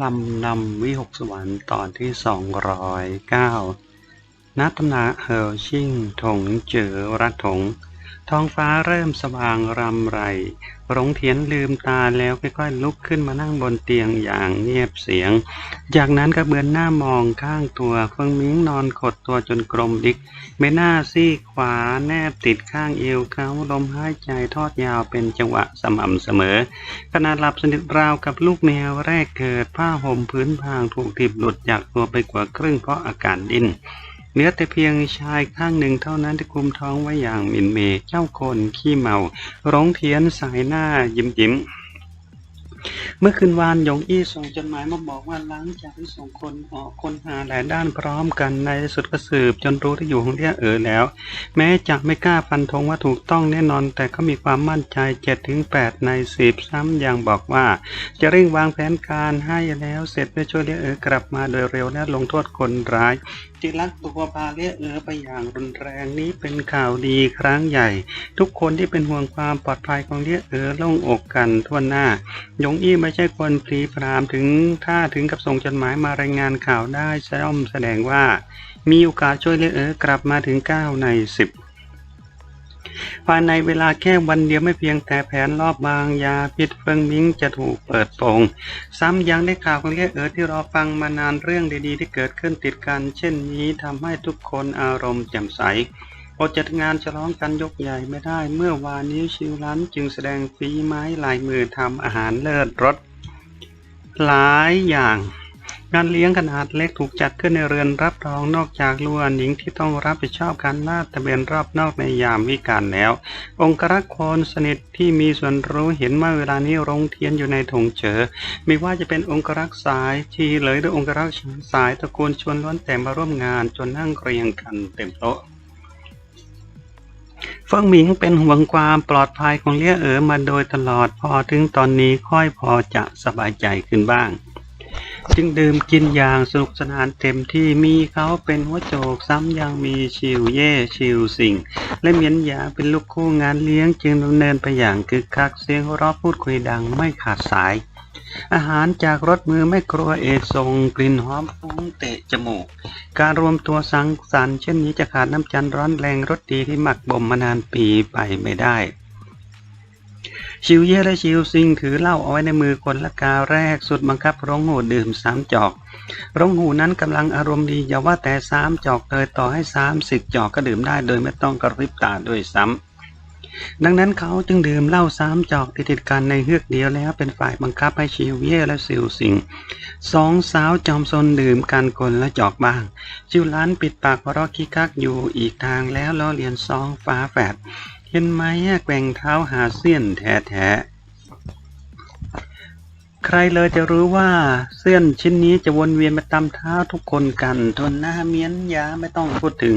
ลำนำวิหกสวรรค์ตอนที่สองร้อยเก้านัตนาเฮอร์ชิงถงเจอรัฐถง ท้องฟ้าเริ่มสว่างรำไรหลงเทียนลืมตาแล้วค่อยๆลุกขึ้นมานั่งบนเตียงอย่างเงียบเสียง จากนั้นก็เบือนหน้ามองข้างตัวเฟิงมิงนอนขดตัวจนกลมดิกใบหน้าซีกขวาแนบติดข้างเอวเขาลมหายใจทอดยาวเป็นจังหวะสม่ำเสมอ ขณะหลับสนิทราวกับลูกแมวแรกเกิดผ้าห่มพื้นพางถูกถีบหลุดจากตัวไปกว่าครึ่งเพราะอาการดิ้น เหลือแต่เพียงชายข้างหนึ่งเท่านั้นที่คุมท้องไว้อย่างมินเมเจ้าคนขี้เมา ร้องเทียนสายหน้ายิ้มยิ้มเมื่อคืนวานหยงอี้ส่งจดหมายมาบอกว่าหลังจากที่ส่งคนออกคนหาหลายด้านพร้อมกันในสุดก็สืบจนรู้ที่อยู่ของเรียเออแล้ว แม้จะไม่กล้าฟันธงว่าถูกต้องแน่นอน แต่ก็มีความมั่นใจ7ถึง8ใน10ซ้ำยังบอกว่า จะเร่งวางแผนการให้แล้วเสร็จเพื่อช่วยเรียเออกลับมาโดยเร็วและลงโทษคนร้าย จิรักตัวพาเลียเออไปอย่างรุนแรงนี้เป็นข่าวดีครั้งใหญ่ ทุกคนที่เป็นห่วงความปลอดภัยของเลียเออล่งอกกันทั่วหน้า ยงอี้ไม่ใช่คนพลีพรามถึงถ้าถึงกับส่งจดหมายมารายงานข่าวได้ย่อมแสดงว่า มีโอกาสช่วยเลียเออกลับมาถึง 9 ใน 10 ภายในเวลาแค่วันเดียวไม่เพียงแต่แผนรอบบางยาพิษเฟิงมิงจะถูกเปิดโปงซ้ำยังได้ข่าวของเรียเออที่รอฟังมานานเรื่องดีๆ ที่เกิดขึ้นติดกัน เช่นนี้ทำให้ทุกคนอารมณ์แจ่มใสอจัดงานฉลองกันยกใหญ่ไม่ได้ เมื่อวานนี้ชิวลันจึงแสดงฝีไม้ลายมือทำอาหารเลิศรสหลายอย่าง งานเลี้ยงขนาดเล็กถูกจัดขึ้นในเรือนรับรองนอกจากลัวหนิงที่ต้องรับผิดชอบการลาดตะเวนรอบนอกในยามวิกาลแล้ว องครักษ์คนสนิทที่มีส่วนรู้เห็นว่าเวลานี้โรงเทียนอยู่ในถงเจอไม่ว่าจะเป็นองครักษ์สายชีเลยหรือองครักษ์สายตระกูลชวนล้วนแต่มาร่วมงานจนนั่งเรียงกันเต็มโต๊ะเฟิงหมิงเป็นห่วงความปลอดภัยของเลี่ยเอ๋อมาโดยตลอดพอถึงตอนนี้ค่อยพอจะสบายใจขึ้นบ้าง จึงดื่มกินอย่างสนุกสนานเต็มที่มีเขาเป็นหัวโจกซ้ำยังมีชิวเย่ชิวสิงและเหมียนหยาเป็นลูกคู่งานเลี้ยงจึงดำเนินไปอย่างคึกคักเสียงหัวเราะพูดคุยดังไม่ขาดสาย อาหารจากรถมือแม่ครัวเอกส่งกลิ่นหอมฟุ้งเตะจมูก การรวมตัวสังสรรค์เช่นนี้จะขาดน้ำจันทร์ร้อนแรงรสดีที่หมักบ่มมานานปีไปไม่ได้ ชิวเย่และชิวซิงถือเหล้าเอาไว้ในมือคนละกาแรกสุดบังคับร้องหูดื่มสามจอกร้องหูนั้นกำลังอารมณ์ดีอย่าว่าแต่สามจอกเลยต่อให้สามสิบจอกก็ดื่มได้โดยไม่ต้องกระพริบตาด้วยซ้ำดังนั้นเขาจึงดื่มเหล้าสามจอกติดๆกันในเฮือกเดียวแล้วเป็นฝ่ายบังคับให้ชิวเย่และซิวซิงสองสาวจอมซนดื่มกันคนละจอกบ้าง ชิวล้านปิดปากเพราะขี้คักอยู่อีกทางแล้วล้อเลียนสองฟ้าแฝด เห็นไหมแกว่งเท้าหาเสี้ยนแท้ๆ ใครเลยจะรู้ว่าเส้นชิ้นนี้จะวนเวียนไปตามเท้าทุกคนกัน ทนหน้าเมียนยาไม่ต้องพูดถึง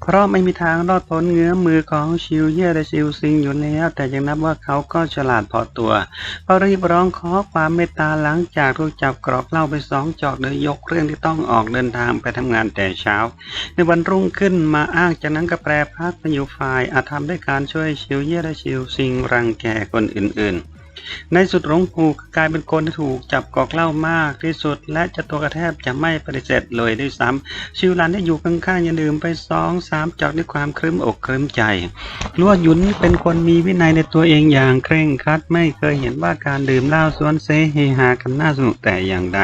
เพราะไม่มีทางรอดพ้นเงื้อมือของชิวเย่และชิวซิงอยู่แล้ว แต่ยังนับว่าเขาก็ฉลาดพอตัวเพราะรีบร้องขอความเมตตาหลังจากถูกจับกรอกเล้าไปสองจอกโดยยกเรื่องที่ต้องออกเดินทางไปทำงานแต่เช้า ในวันรุ่งขึ้นมาอ้างจากนั้นก็แปรพักมาอยู่ฝ่ายอาจทำด้วยการช่วยชิวเย่และชิวซิงรังแกคนอื่นๆ ในสุดหลงผูกกลายเป็นคนที่ถูกจับกอกเหล้ามากที่สุด และจะตัวกระแทบจะไม่ปฏิเสธเลยด้วยซ้ำชิวลันได้อยู่ข้างๆยังดื่มไปสองสามจอกด้วยความครึ้มอกครึ้มใจลัวหยุนเป็นคนมีวินัยในตัวเองอย่างเคร่งครัดไม่เคยเห็นว่าการดื่มเหล้าสวนเซเฮฮากันน่าสนุกแต่อย่างใด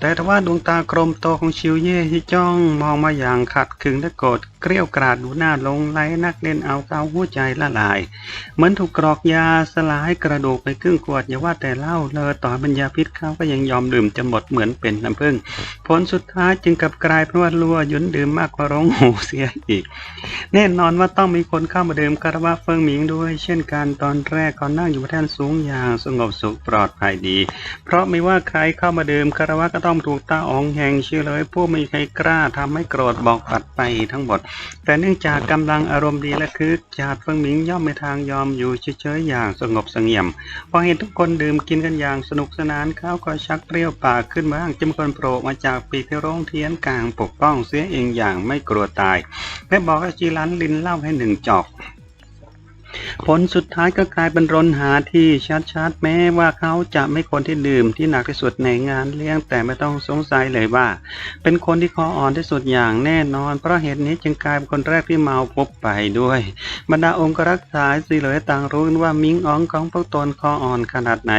แต่ทว่าดวงตากลมโตของชิวเย่ที่จ้องมองมาอย่างขัดขึงและโกรธ เกรี้ยวกราดดูหน้าลงไหลนักเล่นเอาเกาหัวใจละลาย เหมือนถูกกรอกยาสลายกระดูกไปครึ่งขวดอย่าว่าแต่เหล้าเลยต่อบรรยาพิษเขาก็ยังยอมดื่มจะหมดเหมือนเป็นน้ำผึ้งผลสุดท้ายจึงกลับกลายเป็นว่าลัวยุนดื่มมากกว่าร้องหูเสียอีก แน่นอนว่าต้องมีคนเข้ามาดื่มคารวะเฟิงหมิงด้วย เช่นกันตอนแรกเขานั่งอยู่บนแท่นสูงอย่างสงบสุขปลอดภัยดี เพราะไม่ว่าใครเข้ามาดื่มคารวะก็ต้องถูกตาอองแหงเชื่อเลย ผู้ไม่มีใครกล้าทำให้โกรธบอกปัดไปทั้งหมดแต่เนื่องจากกำลังอารมณ์ดีและคึกจาดเฟิงหมิงย่อมไม่ทางยอมอยู่เฉยๆอย่างสงบเสงี่ยม พอเห็นทุกคนดื่มกินกันอย่างสนุกสนานเขาก็ชักเปรี้ยวปากขึ้นมาบ้างจึงคนโผล่มาจากปีกที่ร้องเทียนกลางปกป้องเสียเองอย่างไม่กลัวตายและบอกให้จีรันลินเล่าให้หนึ่งจอก ผลสุดท้ายก็กลายเป็นรนหาที่ชัดๆ แม้ว่าเขาจะไม่คนที่ดื่มที่หนักที่สุดในงานเลี้ยงแต่ไม่ต้องสงสัยเลยว่า เป็นคนที่คออ่อนที่สุดอย่างแน่นอน เพราะเหตุนี้จึงกลายเป็นคนแรกที่เมาพบไปด้วย บรรดาองค์กรักษาสีเหลยต่างรู้ว่ามิงอ๋องของพวกตนคออ่อนขนาดไหน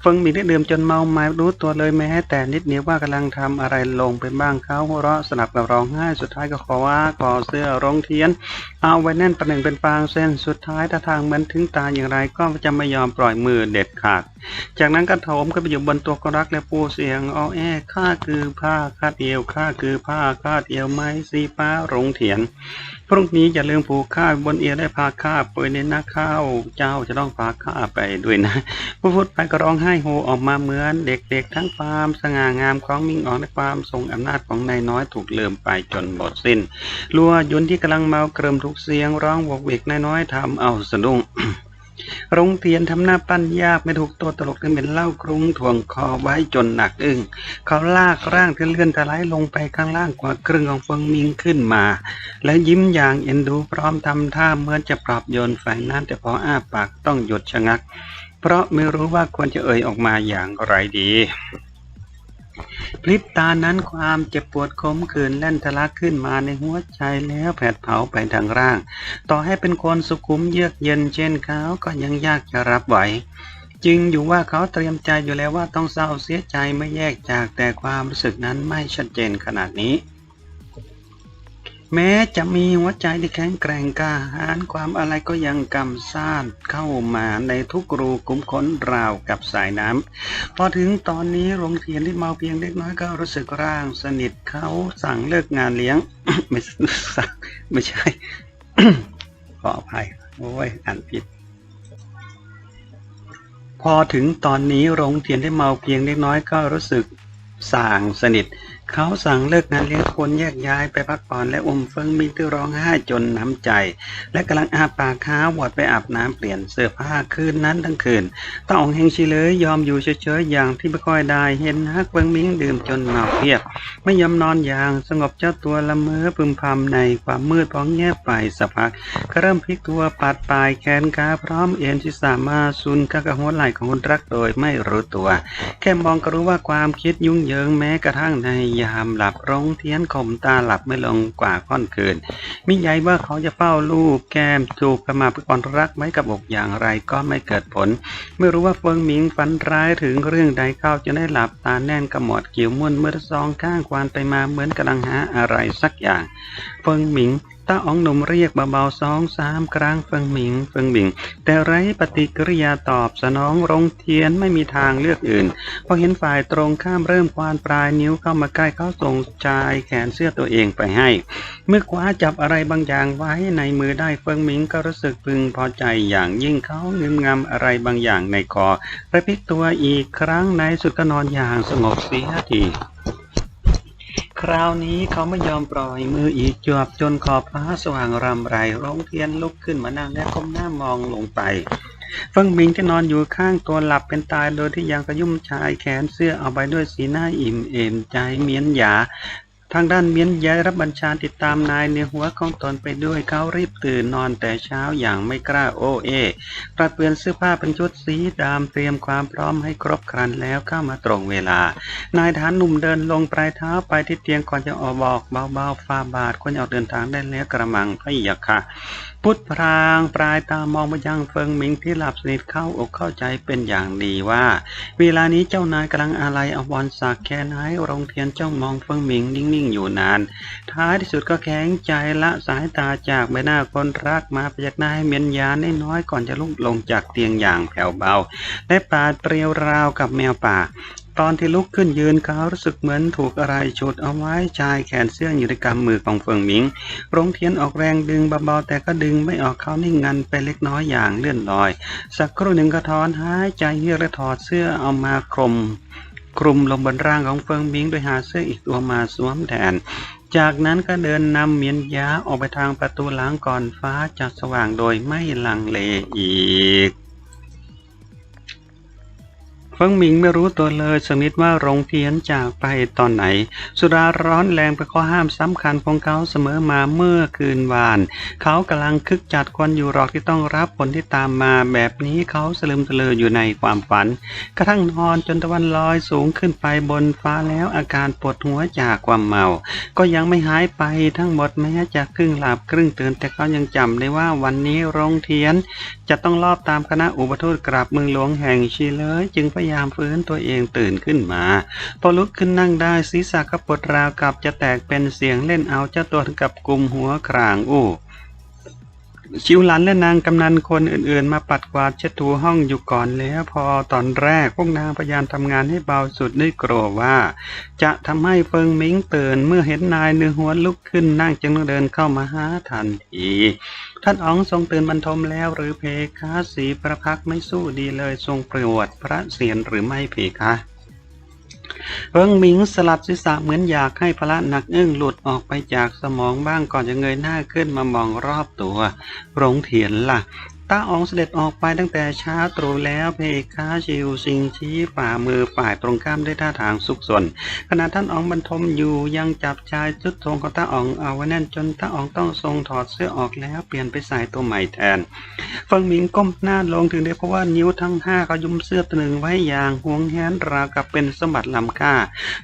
เฟิงมีได้ดื่มจนเมาไม่รู้ตัวเลยแม้แต่นิดเดียวว่ากำลังทำอะไรลงไปบ้างเขาหัวเราะสนับกับร้องไห้สุดท้ายก็ขอว่าขอเสื้อรองเทียน เอาไว้แน่นประหนึ่งเป็นฟางเส้นสุดท้ายถ้าทางเหมือนถึงตาอย่างไรก็จะไม่ยอมปล่อยมือเด็ดขาด จากนั้นก็โถมขึ้นไปอยู่บนตัวกรักและปูเสียงอ้อแอข้าคือผ้าคาดเอวข้าคือผ้าคาดเอวไม้สีฟ้ารงเถียน พรุ่งนี้อย่าลืมผูกข้าบนเอียได้พาข้าไปในนาข้าวเจ้าจะต้องพาข้าไปด้วยนะผู้พูดไปก็ร้องไห้โฮออกมาเหมือน เด็กๆ ทั้งความสง่างามของมิ่งออกและความทรงอำนาจของนายน้อยถูกเลืมไปจนหมดสิ้นลัวยุนที่กำลังเมาเกริมทุกเสียงร้องวกเวกนายน้อยทำเอาสะดุ้ง โรงเทียนทำหน้าปั้นยากไม่ถูกตัวตลกที่เป็นเล่ากรุงถ่วงคอไว้จนหนักอึ้งเขาลากร่างที่เลื่อนทลายลงไปข้างล่างกว่าครึ่งของเฟิงมิงขึ้นมา และยิ้มอย่างเอ็นดูพร้อมทำท่าเหมือนจะปลอบโยนฝ่ายนั้นแต่พออ้าปากต้องหยุดชะงัก เพราะไม่รู้ว่าควรจะเอ่ยออกมาอย่างไรดี พริบตานั้นความเจ็บปวดคมขืนแล่นทะลักขึ้นมาในหัวใจแล้วแผดเผาไปทางร่าง ต่อให้เป็นคนสุขุมเยือกเย็นเช่นเขาก็ยังยากจะรับไหวจริงอยู่ว่าเขาเตรียมใจอยู่แล้วว่าต้องเศร้าเสียใจไม่แยกจากแต่ความรู้สึกนั้นไม่ชัดเจนขนาดนี้ แม้จะมีหัวใจที่แข็งแกร่งกล้าหาญความอะไรก็ยังกำซ่านเข้ามาในทุกรูกุมขนราวกับสายน้ำพอถึงตอนนี้โรงเทียนที่เมาเพียงเล็กน้อยก็รู้สึกร่างสนิทเขาสั่งเลิกงานเลี้ยง ไม่สั่งไม่ใช่ ขออภัย โอ้ยอ่านผิดพอถึงตอนนี้โรงเทียนได้เมาเพียงเล็กน้อยก็รู้สึกส่างสนิท เขาสั่งเลิกงานเลี้ยงคนแยกย้ายไปพักผ่อนและอมเฟิงมิงที่ร้องไห้จนน้ำใจ และกำลังอาปากค้าวอดไปอาบน้ำเปลี่ยนเสื้อผ้าคืนนั้นทั้งคืนตาอองเฮงชิเลยยอมอยู่เฉยๆอย่างที่ไม่ค่อยได้เห็นฮักเฟิงมิงดื่มจนเมาเพียบ ไม่ยอมนอนอย่างสงบเจ้าตัวละเมอพึมพำในความมืดพองแงบไปสักพักก็เริ่มพลิกตัวปัดปลายแขนขาพร้อมเอ็นศีรษะมาซุนกะกะหัวไหล่ของคนรักโดยไม่รู้ตัว แค่มองก็รู้ว่าความคิดยุ่งเหยิงแม้กระทั่งในยามหลับร้องเทียนข่มตาหลับไม่ลงกว่าค่อนคืน มิใหญ่ว่าเขาจะเฝ้าลูกแก้มจูบกันมาเพื่อความรักไว้กับอกอย่างไรก็ไม่เกิดผล ไม่รู้ว่าเฟิงหมิงฝันร้ายถึงเรื่องใดเข้าจะได้หลับตาแน่นกระหมดเกี่ยวมุ่นเมื่อซองข้างควานไปมาเหมือนกำลังหาอะไรสักอย่าง เฟิงหมิง ตาอ๋องหนุ่มเรียกเบาๆสองสามครั้งเฟิงหมิงเฟิงหมิง แต่ไร้ปฏิกิริยาตอบสนองรงเทียนไม่มีทางเลือกอื่นพอเห็นฝ่ายตรงข้ามเริ่มควานปลายนิ้วเข้ามาใกล้เขาส่งชายแขนเสื้อตัวเองไปให้ เมื่อคว้าจับอะไรบางอย่างไว้ในมือได้เฟิงหมิงก็รู้สึกพึงพอใจอย่างยิ่งเขาเงึมงำอะไรบางอย่างในคอระพิกตัวอีกครั้งในสุดก็นอนอย่างสงบเสียที คราวนี้เขาไม่ยอมปล่อยมืออีกจวบจนขอบฟ้าสว่างรำไรร้องเทียนลุกขึ้นมานั่งและก้มหน้ามองลงไปเฟิงบิงที่นอนอยู่ข้างตัวหลับเป็นตายโดยที่ยังกระยุ่มชายแขนเสื้อเอาไปด้วยสีหน้าอิ่มเอมใจเมียนหยา ทางด้านเมียนย้ายรับบัญชาติดตามนายในหัวของตนไปด้วยเขารีบตื่นนอนแต่เช้าอย่างไม่กล้าโอเอปรับเปลี่ยนเสื้อผ้าเป็นชุดสีดำเตรียมความพร้อมให้ครบครันแล้วเข้ามาตรงเวลา นายทหารหนุ่มเดินลงปลายเท้าไปที่เตียงก่อนจะออกบอกเบาๆฟาบาทควรจะออกเดินทางได้แล้วกระมังพะยะค่ะ พุทธพรางปลายตามองไปยังเฟิงหมิงที่หลับสนิทเข้าอกเข้าใจเป็นอย่างดีว่า เวลานี้เจ้านายกำลังอะไรอาวรณ์สักแค่ไหนโรงเทียนจ้องมองเฟิงหมิงนิ่งๆอยู่นาน ท้ายที่สุดก็แข็งใจละสายตาจากใบหน้าคนรักมาพยักหน้าให้เมียนยาน้อยก่อนจะลุกลงจากเตียงอย่างแผ่วเบาและปาดเปรียวราวกับแมวป่า ตอนที่ลุกขึ้นยืนเขารู้สึกเหมือนถูกอะไรฉุดเอาไว้ชายแขนเสื้ออยู่ในกำมือของเฟิงหมิงโรงเทียนออกแรงดึงเบาๆแต่ก็ดึงไม่ออกเขานิ่งงันไปเล็กน้อยอย่างเลื่อนลอย สักครู่หนึ่งก็ถอนหายใจเฮือกและถอดเสื้อเอามาคลุมคลุมลงบนร่างของเฟิงหมิงโดยหาเสื้ออีกตัวมาสวมแทนจากนั้นก็เดินนำเมียนยาออกไปทางประตูหลังก่อนฟ้าจะสว่างโดยไม่ลังเลอีก เฟิงหมิงไม่รู้ตัวเลยสักนิดว่าโรงเทียนจากไปตอนไหน สุราร้อนแรงเป็นข้อห้ามสำคัญของเขาเสมอมาเมื่อคืนวาน เขากำลังคึกจัดควันอยู่หรอกที่ต้องรับผลที่ตามมาแบบนี้เขาสลืมสลืออยู่ในความฝัน กระทั่งนอนจนตะวันลอยสูงขึ้นไปบนฟ้าแล้วอาการปวดหัวจากความเมา ก็ยังไม่หายไปทั้งหมดแม้จะครึ่งหลับครึ่งตื่นแต่เขายังจำได้ว่าวันนี้รงเทียนจะต้องลอบตามคณะอุปทูตกลับเมืองหลวงแห่งชีเลย จึงพยายามฟื้นตัวเองตื่นขึ้นมา พอลุกขึ้นนั่งได้ศีรษะก็ปวดราวกับจะแตกเป็นเสียงเล่นเอาเจ้าตัวถึงกับกลุ่มหัวครางอู้ชิวหลันและนางกำนันคนอื่นๆ มาปัดกวาดเช็ดถูห้องอยู่ก่อนแล้วพอตอนแรกพวกนางพยายามทำงานให้เบาสุดด้วยกลัวว่า จะทำให้เฟิงมิงตื่นเมื่อเห็นนายเนื้อหัวลุกขึ้นนั่งจึงเดินเข้ามาหาทันที ท่านอ๋องทรงตื่นบรรทมแล้วหรือเพคะสีประพักไม่สู้ดีเลยทรงปรดพระเสียรหรือไม่เพคะเฟิงหมิงสลับศีรษะเหมือนอยากให้พระหนักอึ้งหลุดออกไปจากสมองบ้างก่อนจะเงยหน้าขึ้นมามองรอบตัว โรงเถียนล่ะ ตาอ๋องเสด็จออกไปตั้งแต่เช้าตรู่แล้วเพคะชิวซิงชี้ฝ่ามือฝ่ายตรงข้ามด้วยท่าทางสุขสนขณะท่านอ๋องบรรทมอยู่ยังจับชายชุดทรงของตาอ๋องเอาไว้แน่นจนตาอ๋องต้องทรงถอดเสื้อออกแล้วเปลี่ยนไปใส่ตัวใหม่แทนฟิงหมิงก้มหน้าลงถึงได้เพราะว่านิ้วทั้งห้าเขายุมเสื้อตัวหนึ่งไว้อย่างห่วงแหนราวกับเป็นสมบัติล้ำค่า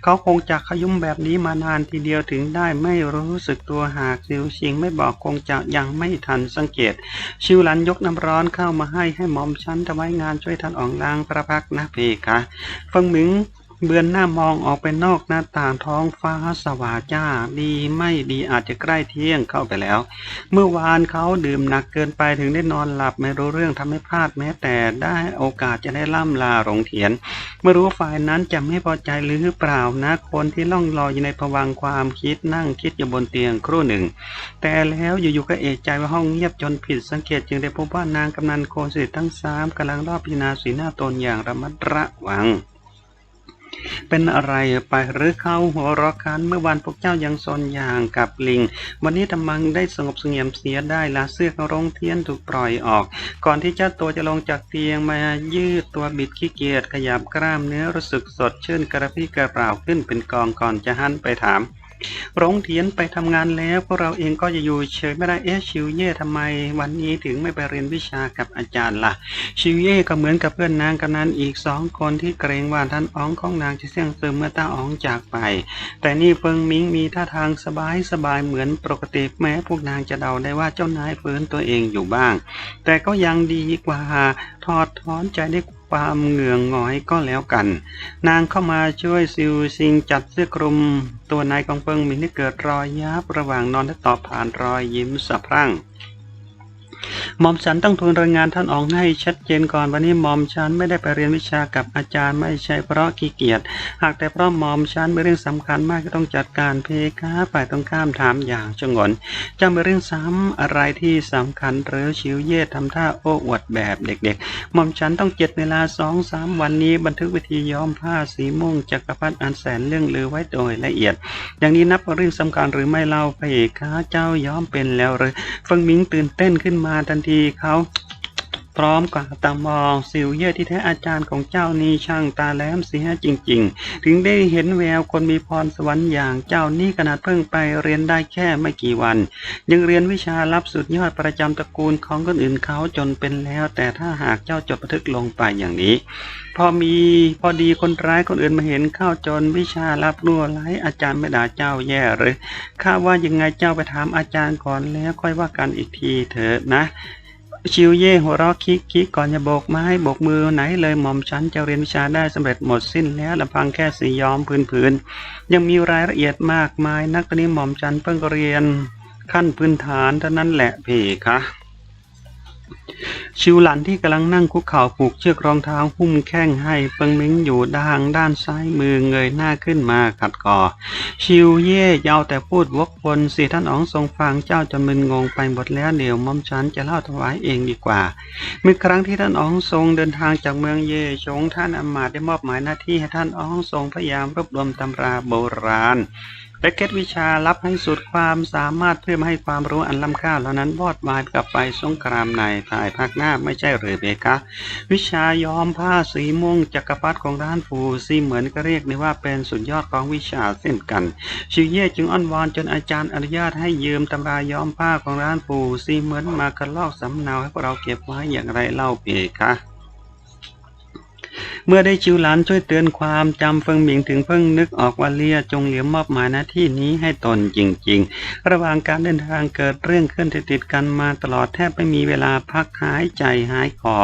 เขาคงจะขยุมแบบนี้มานานทีเดียวถึงได้ไม่รู้สึกตัวหากซิวชิงไม่บอกคงจะยังไม่ทันสังเกต ชิวหลันยกน้ำร้อนเข้ามาให้ให้หมอมชั้นทำไว้งานช่วยท่านอ่องล้างพระพักนะเพคะฟังหมิง เบือนหน้ามองออกไปนอกหน้าต่างท้องฟ้าสว่างจ้า ดีไม่ดีอาจจะใกล้เที่ยงเข้าไปแล้ว เมื่อวานเขาดื่มหนักเกินไปถึงได้นอนหลับไม่รู้เรื่องทำให้พลาดแม้แต่ได้โอกาสจะได้ล่ำลาโรงเถียน ไม่รู้ฝ่ายนั้นจะไม่พอใจหรือเปล่านะคนที่ล่องลอยอยู่ในภวังค์ความคิดนั่งคิดอยู่บนเตียงครู่หนึ่ง แต่แล้วอยู่ๆก็เอะใจว่าห้องเงียบจนผิดสังเกตจึงได้พบว่านางกำนันโคนสิทธิ์ทั้งสามกำลังรอบพิจารณาสีหน้าตนอย่างระมัดระวัง เป็นอะไรไปหรือเขาหัวรอกันเมื่อวานพวกเจ้ายังซนอย่างกับลิง วันนี้ทำมังได้สงบเสงี่ยมเสียได้ละเสื้อของรงเทียนถูกปล่อยออก ก่อนที่เจ้าตัวจะลงจากเตียงมายืดตัวบิดขี้เกียจขยับกล้ามเนื้อรู้สึกสดชื่นกระพี้กระเปร่าขึ้นเป็นกองก่อนจะหันไปถาม โรงเทียนไปทำงานแล้วพวกเราเองก็จะอยู่เฉยไม่ได้เอ๊ะชิวเย่ทำไมวันนี้ถึงไม่ไปเรียนวิชากับอาจารย์ล่ะ ชิวเย่ก็เหมือนกับเพื่อนนางกันนั้นอีกสองคนที่เกรงว่าท่านอ๋องของนางจะเสี่ยงซึมเมื่อตาอ๋องจากไป แต่นี่เฟิงมิงมีท่าทางสบายสบายเหมือนปกติแม้พวกนางจะเดาได้ว่าเจ้านายฟื้นตัวเองอยู่บ้าง แต่ก็ยังดีกว่าถอดถอนใจได้ ความเหงื่องหงอยก็แล้วกัน นางเข้ามาช่วยซิวซิงจัดเสื้อคลุม ตัวนายกองเปิงมินที่เกิดรอยยับระหว่างนอนและตอบผ่านรอยยิ้มสะพรั่ง หม่อมฉันต้องทูลรายงานท่านอองให้ชัดเจนก่อนวันนี้หม่อมฉันไม่ได้ไปเรียนวิชากับอาจารย์ไม่ใช่เพราะขี้เกียจหากแต่เพราะหม่อมฉันเป็นเรื่องสำคัญมากที่ต้องจัดการเพคาฝ่ายตรงข้ามถามอย่างชงนจะเป็นเรื่องซ้ำอะไรที่สำคัญหรือชิวเย่ทำท่าโอ้อวดแบบเด็กๆหม่อมฉันต้องเจ็ดเวลาสองสามวันนี้บันทึกวิธีย้อมผ้าสีม่วงจักรพรรดิอันแสนเรื่องลือไว้โดยละเอียด อย่างนี้นับว่าเรื่องสำคัญหรือไม่เล่าพระเอกข้าเจ้าย้อมเป็นแล้วหรือเฟิงมิงตื่นเต้นขึ้นมาทันทีเขา พร้อมกับตามองสิวเย่ที่แท้อาจารย์ของเจ้านี่ช่างตาแหลมเสียจริง ๆ ถึงได้เห็นแววคนมีพรสวรรค์อย่างเจ้านี่ขนาดเพิ่งไปเรียนได้แค่ไม่กี่วัน ยังเรียนวิชาลับสุดยอดประจำตระกูลของคนอื่นเขาจนเป็นแล้ว แต่ถ้าหากเจ้าจดบันทึกลงไปอย่างนี้ พอมีพอดีคนร้ายคนอื่นมาเห็นเข้าจนวิชาลับรั่วไหลอาจารย์ไม่ด่าเจ้าแย่หรือข้าว่ายังไงเจ้าไปถามอาจารย์ก่อนแล้วค่อยว่ากันอีกทีเถอะนะ ชิวเย่หัวเราะคิกคิกก่อนจะโบกไม้โบกมือไหนเลยหม่อมฉันจะเรียนวิชาได้สำเร็จหมดสิ้นแล้วลำพังแค่สีย้อมพื้นๆยังมีรายละเอียดมากมายนักตอนนี้หม่อมฉันเพิ่งเรียนขั้นพื้นฐานเท่านั้นแหละเพคะ ชิวหลันที่กำลังนั่งคุกเข่าผูกเชือกรองเท้าหุ้มแข้งให้เปิงเมิงอยู่ด้านด้านซ้ายมือเงยหน้าขึ้นมาขัดคอชิวเย่ยาวแต่พูดวกวนสิท่านอ๋องทรงฟังเจ้าจะมึนงงไปหมดแล้วเดี๋ยวม่อมฉันจะเล่าถวายเองดีกว่า เมื่อครั้งที่ท่านอ๋องทรงเดินทางจากเมืองเย่ชงท่านอำมาตย์ได้มอบหมายหน้าที่ให้ท่านอ๋องทรงพยายามรวบรวมตำราโบราณ และเคล็ดวิชาลับให้สุดความสามารถเพื่อให้ความรู้อันล้ำค่าเหล่านั้นวอดวายกลับไปสงครามในภายภาคหน้าไม่ใช่หรือเบคะวิชาย้อมผ้าสีม่วงจักรพรรดิของร้านฟูซีเหมือนก็เรียกได้ว่าเป็นสุดยอดของวิชาเส้นกันชิวเย่จึงอ้อนวอนจนอาจารย์อนุญาตให้ยืมตำราย้อมผ้าของร้านฟูซีเหมือนมากระลอกสำเนาให้พวกเราเก็บไว้อย่างไรเล่าเบคะ เมื่อได้ชิวหลานช่วยเตือนความจำเฟิงหมิงถึงเพิ่งนึกออกว่าเลียจงเหลียมมอบหมายหน้าที่นี้ให้ตนจริง ๆ ระหว่างการเดินทางเกิดเรื่องขึ้นติดๆกันมาตลอดแทบไม่มีเวลาพักหายใจหายคอ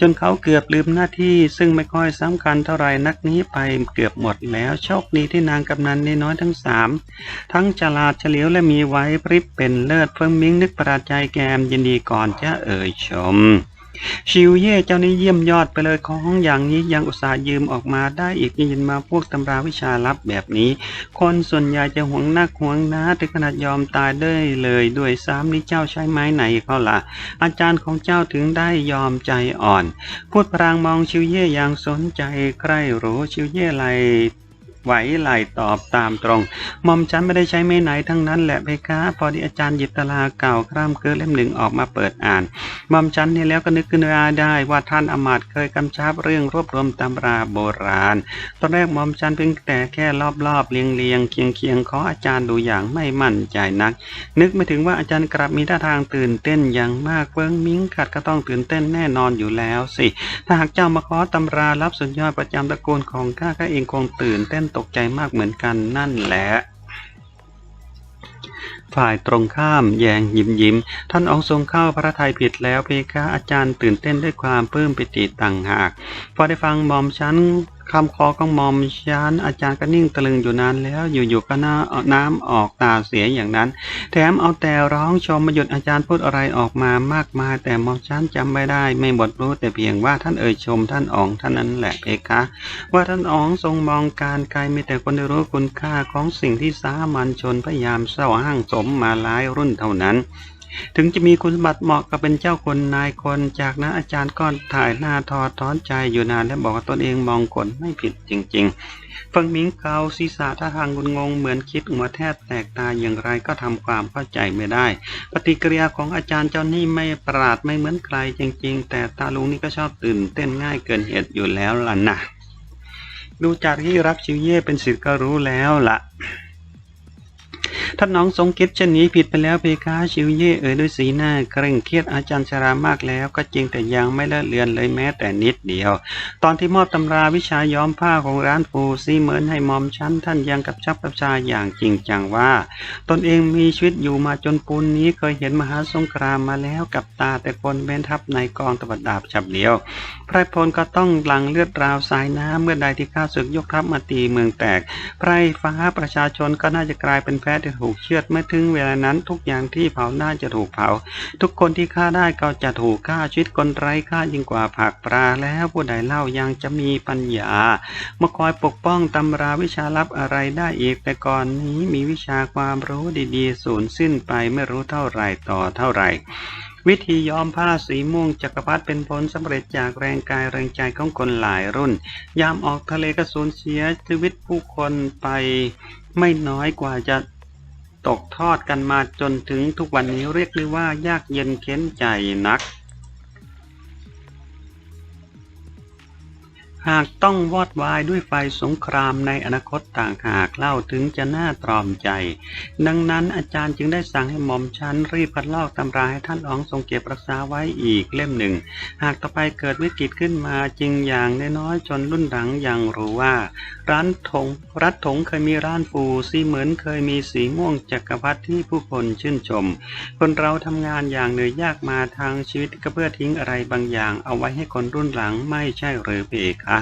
จนเขาเกือบลืมหน้าที่ ซึ่งไม่ค่อยสำคัญเท่าไหร่นักนี้ไปเกือบหมดแล้วโชคดีที่นางกำนันน้อยทั้งสามทั้งฉลาดเฉลียวและมีไว้พริบเป็นเลิศเฟิงหมิงนึกประหลาดใจแกมยินดีก่อนจะเอ่ยชม ชิวเย่เจ้านี้เยี่ยมยอดไปเลยของอย่างนี้ยังอุตส่าห์ยืมออกมาได้อีกยินมาพวกตำราวิชาลับแบบนี้ คนส่วนใหญ่จะหวงนักหวงนะถึงขนาดยอมตายได้เลยด้วยซ้ำนี่เจ้าใช้ไม้ไหนเขาล่ะ อาจารย์ของเจ้าถึงได้ยอมใจอ่อน พูดพรางมองชิวเย่อย่างสนใจใครรู้ชิวเย่ไหล ไหวไหลตอบตามตรงหม่อมฉันไม่ได้ใช้ไม้ไหนทั้งนั้นแหละเพคะ พอดีอาจารย์หยิบตาราเก่าคร่ำเกินเล่มหนึ่งออกมาเปิดอ่านหม่อมฉันนี่แล้วก็นึกขึ้นมาได้ว่าท่านอมาตย์เคยกำชับเรื่องรวบรวมตำราโบราณ ตอนแรกหม่อมฉันเพียงแต่แค่รอบๆเลียงเลียงๆเคียงเคียงๆขออาจารย์ดูอย่างไม่มั่นใจนัก นึกไม่ถึงว่าอาจารย์กลับมีท่าทางตื่นเต้นอย่างมากเฟิงมิ้งขัดก็ต้องตื่นเต้นแน่นอนอยู่แล้วสิ ถ้าหากเจ้ามาขอตำรารับสุดยอดประจำตระกูลของข้าข้าเองคงตื่นเต้นตกใจมากเหมือนกันนั่นแหละฝ่ายตรงข้ามแยงยิ้มยิ้ม ท่านองทรงเข้าพระทัยผิดแล้วเพคะอาจารย์ตื่นเต้นด้วยความปลื้มปิติต่างหาก พอได้ฟังมอมฉัน คำคอของหมอมฉันอาจารย์ก็นิ่งตะลึงอยู่นานแล้วอยู่ๆก็น้าน้ำออกตาเสียอย่างนั้น แถมเอาแต่ร้องชมมาหยุดอาจารย์พูดอะไรออกมามากมาย แต่มอมฉันจำไม่ได้ ไม่หมดรู้แต่เพียงว่าท่านเอ่ยชมท่านอ๋องท่านนั้นแหละเพคะ ว่าท่านอ๋องทรงมองการไกลมีแต่คนได้รู้คุณค่าของสิ่งที่สามัญชนพยายามเศร้าห้างสมมาหลายรุ่นเท่านั้น ถึงจะมีคุณสมบัติเหมาะกับเป็นเจ้าคนนายคน จากนั้นอาจารย์ก็ถ่ายหน้าทอดถอนใจอยู่นานและบอกว่าตนเองมองคนไม่ผิดจริง ๆฟิงหมิงเกาศีรษะท่าทางงุนงงเหมือนคิดหัวแทบแตกตายอย่างไรก็ทำความเข้าใจไม่ได้ ปฏิกิริยาของอาจารย์เจ้านี่ไม่ประหลาดไม่เหมือนใครจริง ๆ แต่ตาลุงนี่ก็ชอบตื่นเต้นง่ายเกินเหตุอยู่แล้วล่ะนะดูจากที่รับชิวเย่เป็นศิษย์ก็รู้แล้วล่ะ ท่านน้องทรงคิดเช่นนี้ผิดไปแล้วเพคะชิวเย่เอ่ยด้วยสีหน้าเคร่งเครียดอาจารย์ชรามากแล้ว ก็จริงแต่ยังไม่ละเลือนเลยแม้แต่นิดเดียว ตอนที่มอบตำราวิชาย้อมผ้าของร้านฟูซีเหมือนให้มอมชั้น ท่านยังกับชับกับชาอย่างจริงจังว่า ตนเองมีชีวิตอยู่มาจนปูนนี้เคยเห็นมหาสงครามมาแล้วกับตาแต่คนเบนทับในกองตบดาบฉับเดียวไพรพลก็ต้องหลังเลือดราวสายน้ำเมื่อใดที่ข้าศึกยกทัพมาตีเมืองแตกไพรฟ้าประชาชนก็น่าจะกลายเป็นแพ้ที่ถูกเชือดเมื่อถึงเวลานั้นทุกอย่างที่เผาน่าจะถูกเผา ทุกคนที่ฆ่าได้ก็จะถูกฆ่าชีวิตคนไร้ค่ายิ่งกว่าผักปลาแล้วผู้ใดเล่ายังจะมีปัญญามาคอยปกป้องตำราวิชาลับอะไรได้อีกแต่ก่อนนี้มีวิชาความรู้ดีๆ สูญสิ้นไปไม่รู้เท่าไหร่ต่อเท่าไหร่วิธีย้อมผ้าสีม่วงจักรพรรดิเป็นผลสำเร็จจากแรงกายแรงใจของคนหลายรุ่น ยามออกทะเลก็สูญเสียชีวิตผู้คนไปไม่น้อยกว่าจะ ตกทอดกันมาจนถึงทุกวันนี้เรียกได้ว่ายากเย็นเข็นใจนัก หากต้องวอดวายด้วยไฟสงครามในอนาคตต่างหากเล่าถึงจะน่าตรอมใจ ดังนั้นอาจารย์จึงได้สั่งให้หม่อมชันรีบพัดลอกตำราให้ท่านอ๋องทรงเก็บรักษาไว้อีกเล่มหนึ่ง หากต่อไปเกิดวิกฤตขึ้นมาจริงอย่างน้อยๆจนรุ่นหลังยังรู้ว่า ร้านถงรัฐถงเคยมีร้านฟูซีเหมือนเคยมีสีม่วงจักรพรรดิที่ผู้คนชื่นชม คนเราทำงานอย่างเหนื่อยยากมาทางชีวิตก็เพื่อทิ้งอะไรบางอย่าง เอาไว้ให้คนรุ่นหลังไม่ใช่หรือเพคะ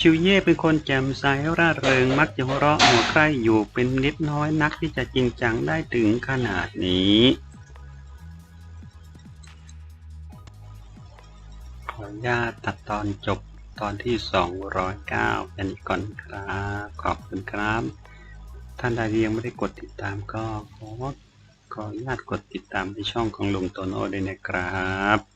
ชิวเย่เป็นคนแจ่มใสร่าเริงมักจะหัวเราะหัวใครอยู่เป็นนิดน้อยนักที่จะจริงจังได้ถึงขนาดนี้ขออนุญาตตัดตอนจบตอนที่ 209กันอีกก่อนครับขอบคุณครับ ท่านใดยังไม่ได้กดติดตามก็ขอขออนุญาตกดติดตามในช่องของลุงโตโน่ด้วยนะครับ